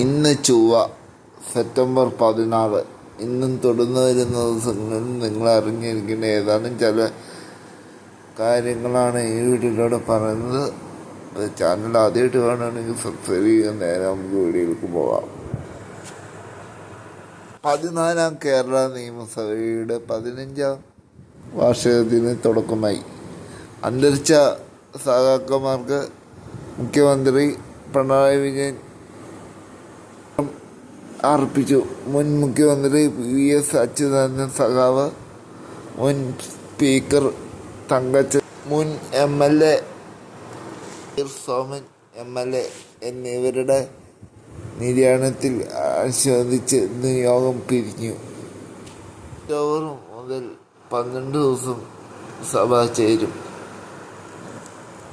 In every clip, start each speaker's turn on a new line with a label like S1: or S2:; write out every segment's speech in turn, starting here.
S1: ഇന്ന് ചൊവ്വ സെപ്റ്റംബർ പതിനാറ്. ഇന്നും തുടർന്നു വരുന്ന ദിവസങ്ങളിൽ നിങ്ങൾ അറിഞ്ഞിരിക്കേണ്ട ഏതാനും ചില കാര്യങ്ങളാണ് ഈ വീഡിയോയിലൂടെ പറയുന്നത്. ചാനൽ ആദ്യമായിട്ട് കാണുകയാണെങ്കിൽ സബ്സ്ക്രൈബ് ചെയ്യുക നേരെ നമുക്ക് വീഡിയോയിലേക്ക് പോകാം. പതിനാലാം കേരള നിയമസഭയുടെ പതിനഞ്ചാം വാർഷികത്തിന് തുടക്കമായി. അന്തരിച്ച സഹാക്കന്മാർക്ക് മുഖ്യമന്ത്രി പിണറായി വിജയൻ അർപ്പിച്ചു. മുൻ മുഖ്യമന്ത്രി വി എസ് അച്യുതാനന്ദൻ സഖാവ് മുൻ സ്പീക്കർ തങ്കച്ച മുൻ M L A Soman M L A എന്നിവരുടെ നിര്യാണത്തിൽ അനുശോചിച്ച് ഇന്ന് യോഗം പിരിഞ്ഞു. ഒക്ടോബർ മുതൽ പന്ത്രണ്ട് ദിവസം സഭ ചേരും.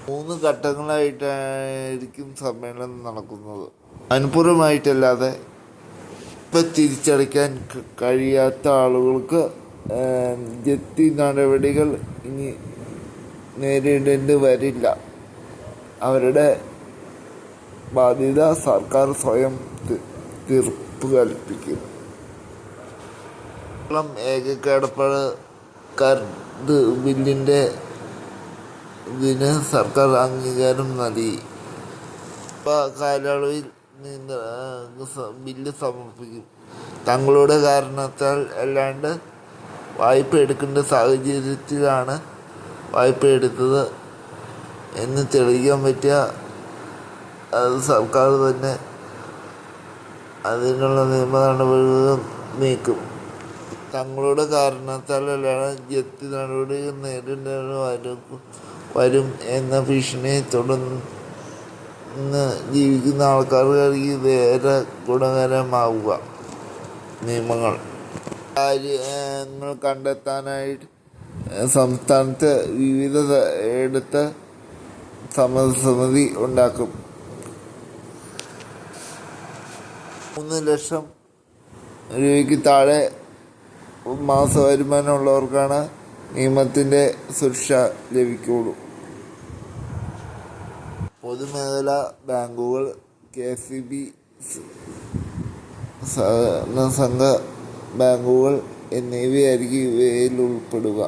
S1: മൂന്ന് ഘട്ടങ്ങളായിട്ടായിരിക്കും സമ്മേളനം നടക്കുന്നത്. അനുപൂർവമായിട്ടല്ലാതെ ഇപ്പം തിരിച്ചടയ്ക്കാൻ കഴിയാത്ത ആളുകൾക്ക് ജപ്തി നടപടികൾ ഇനി നേരിടേണ്ടി വരില്ല. അവരുടെ ബാധ്യത സർക്കാർ സ്വയം തീർപ്പ് കൽപ്പിക്കും. കേരളം ഏകക്കടപ്പാട് കരട് ബില്ലിന്റെ ഇതിന് സർക്കാർ അംഗീകാരം നൽകി. കാലയളവിൽ ബില്ല് സമർപ്പിക്കും. തങ്ങളുടെ കാരണത്താൽ അല്ലാണ്ട് വായ്പ എടുക്കേണ്ട സാഹചര്യത്തിലാണ് വായ്പ എടുത്തത് എന്ന് തെളിയിക്കാൻ പറ്റിയ അത് സർക്കാർ തന്നെ അതിനുള്ള നിയമ നടപടികൾ നീക്കും. തങ്ങളുടെ കാരണത്താലാണ് ജപ്തി നടപടികൾ നേരിടേണ്ടി വരും വരും എന്ന ഭീഷണിയെ തുടർന്ന് ജീവിക്കുന്ന ആൾക്കാർക്ക് ഇത് ഏറെ ഗുണകരമാവുക. നിയമങ്ങൾ. കാര്യങ്ങൾ കണ്ടെത്താനായിട്ട് സംസ്ഥാനത്ത് വിവിധ എടുത്ത് സമരസമിതി ഉണ്ടാക്കും. മൂന്ന് ലക്ഷം രൂപയ്ക്ക് താഴെ മാസ വരുമാനമുള്ളവർക്കാണ് നിയമത്തിന്റെ സുരക്ഷ ലഭിക്കുള്ളൂ. പൊതുമേഖലാ ബാങ്കുകൾ കെ സി ബി സഹകരണ സംഘ ബാങ്കുകൾ എന്നിവയായിരിക്കും ഇവയിൽ ഉൾപ്പെടുക.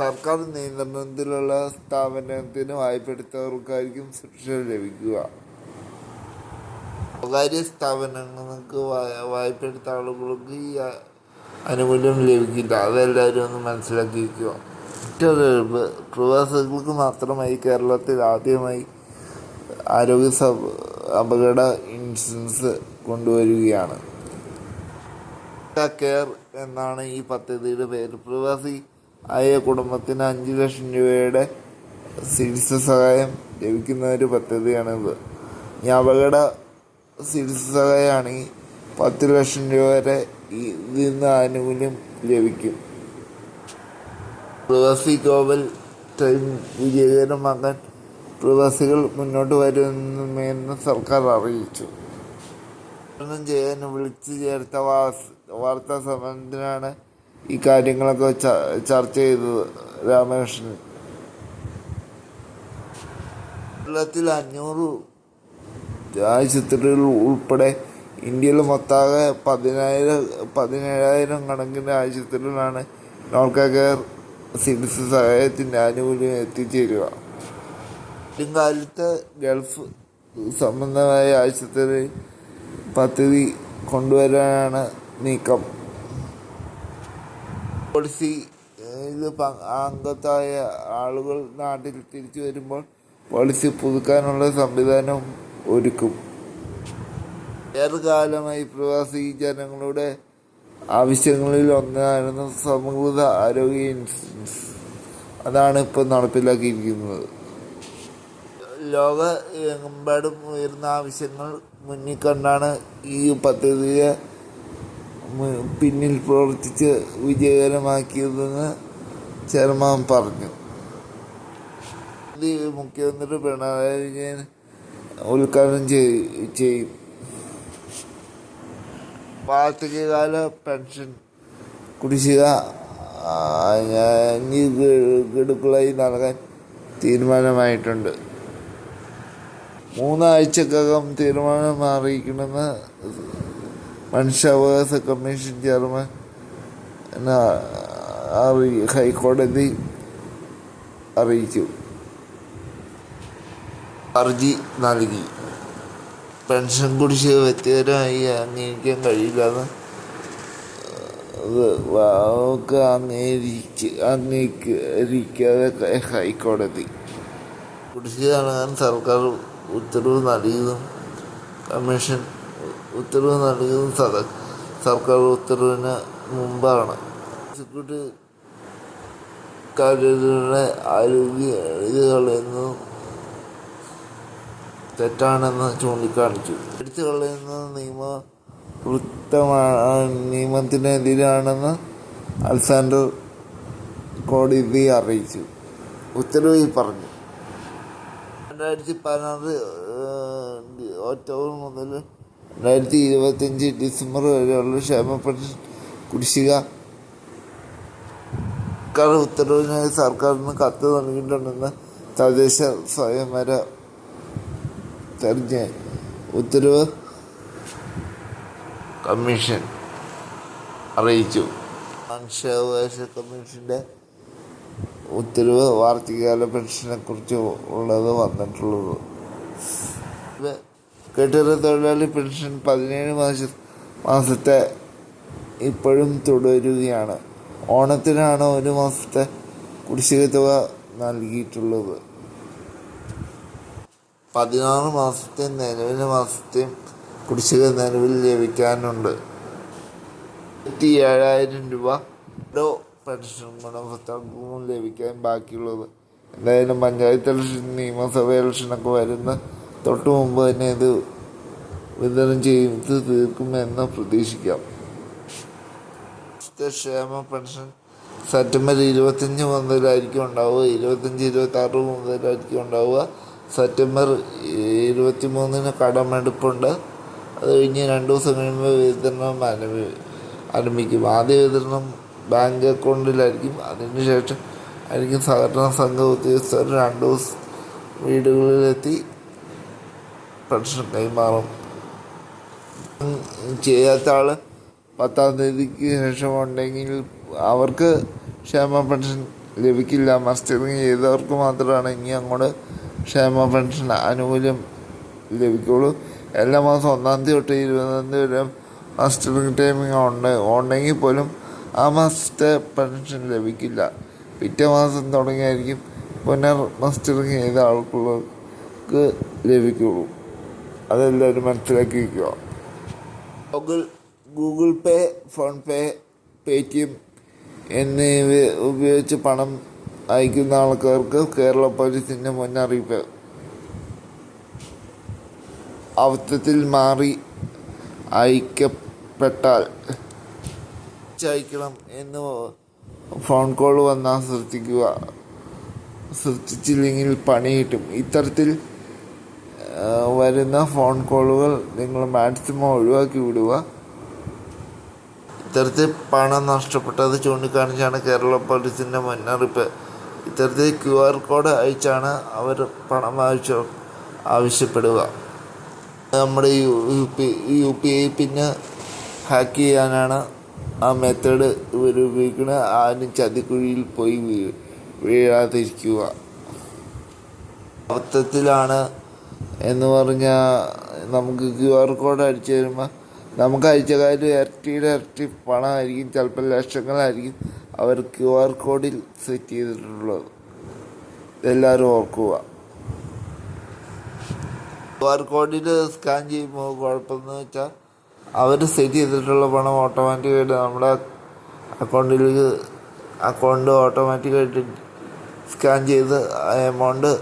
S1: സർക്കാർ നിയന്ത്രണത്തിലുള്ള സ്ഥാപനത്തിന് വായ്പെടുത്തവർക്കായിരിക്കും ശിക്ഷ ലഭിക്കുക. സ്വകാര്യ സ്ഥാപനങ്ങൾക്ക് വായ്പെടുത്ത ആളുകൾക്ക് ഈ ആനുകൂല്യം ലഭിക്കില്ല. അതെല്ലാവരും ഒന്ന് മനസ്സിലാക്കിയിരിക്കുക. മറ്റൊരു പ്രവാസികൾക്ക് മാത്രമായി കേരളത്തിൽ ആദ്യമായി ആരോഗ്യ അപകട ഇൻഷുറൻസ് കൊണ്ടുവരികയാണ്. കെയർ എന്നാണ് ഈ പദ്ധതിയുടെ പേര്. പ്രവാസി ആയ കുടുംബത്തിന് അഞ്ച് ലക്ഷം രൂപയുടെ ചികിത്സ സഹായം ലഭിക്കുന്ന ഒരു പദ്ധതിയാണിത്. ഈ അപകട ചികിത്സ സഹായമാണെങ്കിൽ പത്ത് ലക്ഷം രൂപ വരെ ഇതിൽ നിന്ന് ആനുകൂല്യം ലഭിക്കും. പ്രവാസി ഗ്ലോബൽ ടൈം വിജയകരമാക്കാൻ പ്രവാസികൾ മുന്നോട്ട് വരുമെന്ന് സർക്കാർ അറിയിച്ചു. ഉദ്ഘാടനം ചെയ്യാൻ വിളിച്ചു ചേർത്ത വാർത്താ സമ്മേളനത്തിനാണ് ഈ കാര്യങ്ങളൊക്കെ ചർച്ച ചെയ്തത് രാമകൃഷ്ണൻ. കേരളത്തിൽ അഞ്ഞൂറ് ആശുപത്രികൾ ഉൾപ്പെടെ ഇന്ത്യയിൽ മൊത്താകെ പതിനായിരം പതിനേഴായിരം കണക്കിന് ആശുപത്രികളാണ് നോർക്ക കെയർ ചികിത്സ സഹായത്തിന്റെ ആനുകൂല്യം എത്തിച്ചേരുക. ഇക്കാലത്ത് ഗൾഫ് സംബന്ധമായ ആശുപത്രി പദ്ധതി കൊണ്ടുവരാനാണ് നീക്കം. പോളിസി ഇത് അംഗത്തായ ആളുകൾ നാട്ടിൽ തിരിച്ചു വരുമ്പോൾ പോളിസി പുതുക്കാനുള്ള സംവിധാനം ഒരുക്കും. ഏറെക്കാലമായി പ്രവാസി ജനങ്ങളുടെ ആവശ്യങ്ങളിൽ ഒന്നായിരുന്നു സമൂഹ ആരോഗ്യ ഇൻഷുറൻസ് അതാണ് ഇപ്പോൾ നടപ്പിലാക്കിയിരിക്കുന്നത്. ലോക എമ്പാടും ഉയർന്ന ആവശ്യങ്ങൾ മുന്നിൽ കണ്ടാണ് ഈ പദ്ധതിയെ പിന്നിൽ പ്രവർത്തിച്ച് വിജയകരമാക്കിയതെന്ന് ചെയർമാൻ പറഞ്ഞു. മുഖ്യമന്ത്രി പിണറായി വിജയൻ ഉദ്ഘാടനം ചെയ്- ചെയ്യും. വാർദ്ധക്യകാല പെൻഷൻ കുടിശ്ശിക ഗ- ഗഡുക്കളായി നൽകാൻ തീരുമാനമായിട്ടുണ്ട്. മൂന്നാഴ്ചക്കകം തീരുമാനം അറിയിക്കണമെന്ന് മനുഷ്യാവകാശ കമ്മീഷൻ ചെയർമാൻ അറി ഹൈക്കോടതി അറിയിച്ചു. ഹർജി നൽകി. പെൻഷൻ കുടിശ്ശിക വ്യക്തിപരമായി അംഗീകരിക്കാൻ കഴിയില്ലെന്ന് വാക്ക് അംഗീകരിച്ച് അംഗീകരിക്കാതെ ഹൈക്കോടതി. കുടിശ്ശിക നൽകാൻ സർക്കാർ ഉത്തരവ് നൽകിയതും കമ്മീഷൻ ഉത്തരവ് നൽകിയതും സദ സർക്കാർ ഉത്തരവിന് മുമ്പാണ്. എക്സിക്യൂട്ടീവ് കാര്യങ്ങളുടെ ആരോഗ്യ ഇതുകളെന്നും തെറ്റാണെന്ന് ചൂണ്ടിക്കാണിച്ചു. എടുത്തു കളയുന്ന നിയമ വൃത്തമാണ് നിയമത്തിനെതിരാണെന്ന് അൽസാൻഡർ കോടതി അറിയിച്ചു. ഉത്തരവിൽ പറഞ്ഞു. രണ്ടായിരത്തി പതിനാറ് ഒക്ടോബർ മുതൽ രണ്ടായിരത്തി ഇരുപത്തിയഞ്ച് ഡിസംബർ വരെയുള്ള ക്ഷേമ കുടിശ്ശിക. സർക്കാർ ഉത്തരവിനായി സർക്കാരിന് കത്ത് നൽകിയിട്ടുണ്ടെന്ന് തദ്ദേശ സ്വയംവര തെരഞ്ഞ ഉത്തരവ്? കമ്മീഷൻ അറിയിച്ചു. മനുഷ്യാവകാശ കമ്മീഷന്റെ ഉത്തരവ് വാർത്തകാല പെൻഷനെ കുറിച്ച് ഉള്ളത് വന്നിട്ടുള്ളത്. കെട്ടിട തൊഴിലാളി പെൻഷൻ പതിനേഴ് മാസ മാസത്തെ ഇപ്പോഴും തുടരുകയാണ്. ഓണത്തിനാണ് ഒരു മാസത്തെ കുടിശ്ശിക തുക നൽകിയിട്ടുള്ളത്. പതിനാറ് മാസത്തെയും നിലവിലെ മാസത്തെയും കുടിശ്ശിക നിലവിൽ ലഭിക്കാനുണ്ട്. ഇരുപത്തി ഏഴായിരം രൂപ ഓരോ പെൻഷൻ ഗുണഭോക്താക്കൾക്കും ലഭിക്കാൻ ബാക്കിയുള്ളത്. എന്തായാലും പഞ്ചായത്ത് ഇലക്ഷൻ നിയമസഭ ഇലക്ഷനൊക്കെ വരുന്ന തൊട്ട് മുമ്പ് തന്നെ ഇത് വിതരണം ചെയ്ത് തീർക്കുമെന്ന് പ്രതീക്ഷിക്കാം. ക്ഷേമ പെൻഷൻ സെപ്റ്റംബർ ഇരുപത്തഞ്ച് മുതലായിരിക്കും ഉണ്ടാവുക. ഇരുപത്തഞ്ച് ഇരുപത്തി ആറ് മുതലായിരിക്കും ഉണ്ടാവുക. സെപ്റ്റംബർ ഇരുപത്തി മൂന്നിന് കടമെടുപ്പുണ്ട്. അത് കഴിഞ്ഞ് രണ്ട് ദിവസം കഴിയുമ്പോൾ വിതരണം ആരംഭി ആരംഭിക്കും. ആദ്യ വിതരണം ബാങ്ക് അക്കൗണ്ടിലായിരിക്കും. അതിനുശേഷം ആയിരിക്കും സഹകരണ സംഘ ഉദ്യോഗസ്ഥർ രണ്ട് ദിവസം വീടുകളിലെത്തി പെൻഷൻ കൈമാറും. ചെയ്യാത്ത ആൾ പത്താം തീയതിക്ക് ശേഷം ഉണ്ടെങ്കിൽ അവർക്ക് ക്ഷേമ പെൻഷൻ ലഭിക്കില്ല. മസ്റ്ററിങ് ചെയ്തവർക്ക് മാത്രമാണ് ഇനി അങ്ങോട്ട് ക്ഷേമ പെൻഷൻ ആനുകൂല്യം ലഭിക്കുള്ളൂ. എല്ലാ മാസം ഒന്നാം തീയതി തൊട്ട് ഇരുപതാം തീയതി വരെ മസ്റ്ററിങ് ടൈമിംഗ് ഉണ്ട്. ഉണ്ടെങ്കിൽ പോലും ആ മാസത്തെ പെൻഷൻ ലഭിക്കില്ല. പിറ്റേ മാസം തുടങ്ങിയായിരിക്കും പുനർ മസ്റ്ററിങ് ചെയ്ത ആൾക്കുള്ളവർക്ക് ലഭിക്കുള്ളൂ. അതെല്ലാവരും മനസ്സിലാക്കി വയ്ക്കുക Google Google pay phone pay Paytm എന്നിവ ഉപയോഗിച്ച് പണം അയക്കുന്ന ആൾക്കാർക്ക് കേരള പോലീസിന്റെ മുന്നറിയിപ്പ്. അബദ്ധത്തിൽ മാറി അയക്കപ്പെട്ടാൽ അയക്കണം എന്ന് ഫോൺ കോൾ വന്നാൽ ശ്രദ്ധിക്കുക. ശ്രദ്ധിച്ചില്ലെങ്കിൽ പണി കിട്ടും. ഇത്തരത്തിൽ വരുന്ന ഫോൺ കോളുകൾ നിങ്ങൾ മാക്സിമം ഒഴിവാക്കി വിടുക. ഇത്തരത്തിൽ പണം നഷ്ടപ്പെട്ടത് ചൂണ്ടിക്കാണിച്ചാണ് കേരള പോലീസിന്റെ മുന്നറിയിപ്പ്. ഇത്തരത്തിൽ ക്യു ആർ കോഡ് അയച്ചാണ് അവർ പണം ആവശ്യം ആവശ്യപ്പെടുക. നമ്മുടെ U P U P I പിന്നെ ഹാക്ക് ചെയ്യാനാണ് ആ മെത്തേഡ് ഇവർ ഉപയോഗിക്കുന്നത് ആരും ചതിക്കുഴിയിൽ പോയി വീഴാതിരിക്കുക. അബദ്ധത്തിലാണ് എന്ന് പറഞ്ഞാൽ നമുക്ക് ക്യു ആർ കോഡ് അടിച്ചു തരുമ്പോൾ നമുക്ക് അയച്ച കാര്യം ഇരട്ടിയുടെ ഇരട്ടി പണമായിരിക്കും ചിലപ്പോൾ ലക്ഷങ്ങളായിരിക്കും അവർ ക്യു ആർ കോഡിൽ സെറ്റ് ചെയ്തിട്ടുള്ളത്. ഇതെല്ലാവരും ഓർക്കുക. ക്യു ആർ കോഡിൽ സ്കാൻ ചെയ്യുമ്പോൾ കുഴപ്പമെന്ന് വെച്ചാൽ അവർ സെറ്റ് ചെയ്തിട്ടുള്ള പണം ഓട്ടോമാറ്റിക്കായിട്ട് നമ്മുടെ അക്കൗണ്ടിലേക്ക് അക്കൗണ്ട് ഓട്ടോമാറ്റിക്കായിട്ട് സ്കാൻ ചെയ്ത് എമൗണ്ട്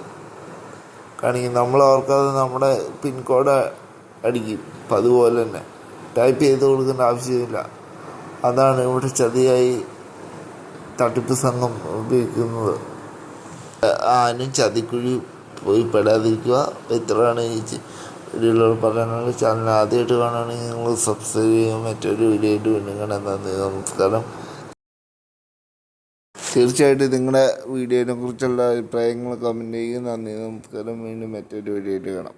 S1: കാണിക്കും. നമ്മൾ ഓർക്കാതെ നമ്മുടെ പിൻകോഡ് അടിക്കും. അപ്പം അതുപോലെ തന്നെ. ടൈപ്പ് ചെയ്ത് കൊടുക്കേണ്ട ആവശ്യമില്ല. അതാണ് ഇവിടെ ചതിയായി തട്ടിപ്പ് സംഘം ഉപയോഗിക്കുന്നത്. ആനും ചതിക്കുഴി പോയി പെടാതിരിക്കുക. ഇത്രയാണ് ഈ വീഡിയോ പറയാനുള്ള ചാനൽ. ആദ്യമായിട്ട് കാണുകയാണെങ്കിൽ നിങ്ങൾ സബ്സ്ക്രൈബ് ചെയ്യുക മറ്റൊരു വീഡിയോ ആയിട്ട് വീണ്ടും കാണാൻ നന്ദി നമസ്കാരം. തീർച്ചയായിട്ടും നിങ്ങളുടെ വീഡിയോനെ കുറിച്ചുള്ള അഭിപ്രായങ്ങൾ കമന്റ് ചെയ്യുക. നന്ദി നമസ്കാരം. വീണ്ടും മറ്റൊരു വീഡിയോ ആയിട്ട് കാണാം.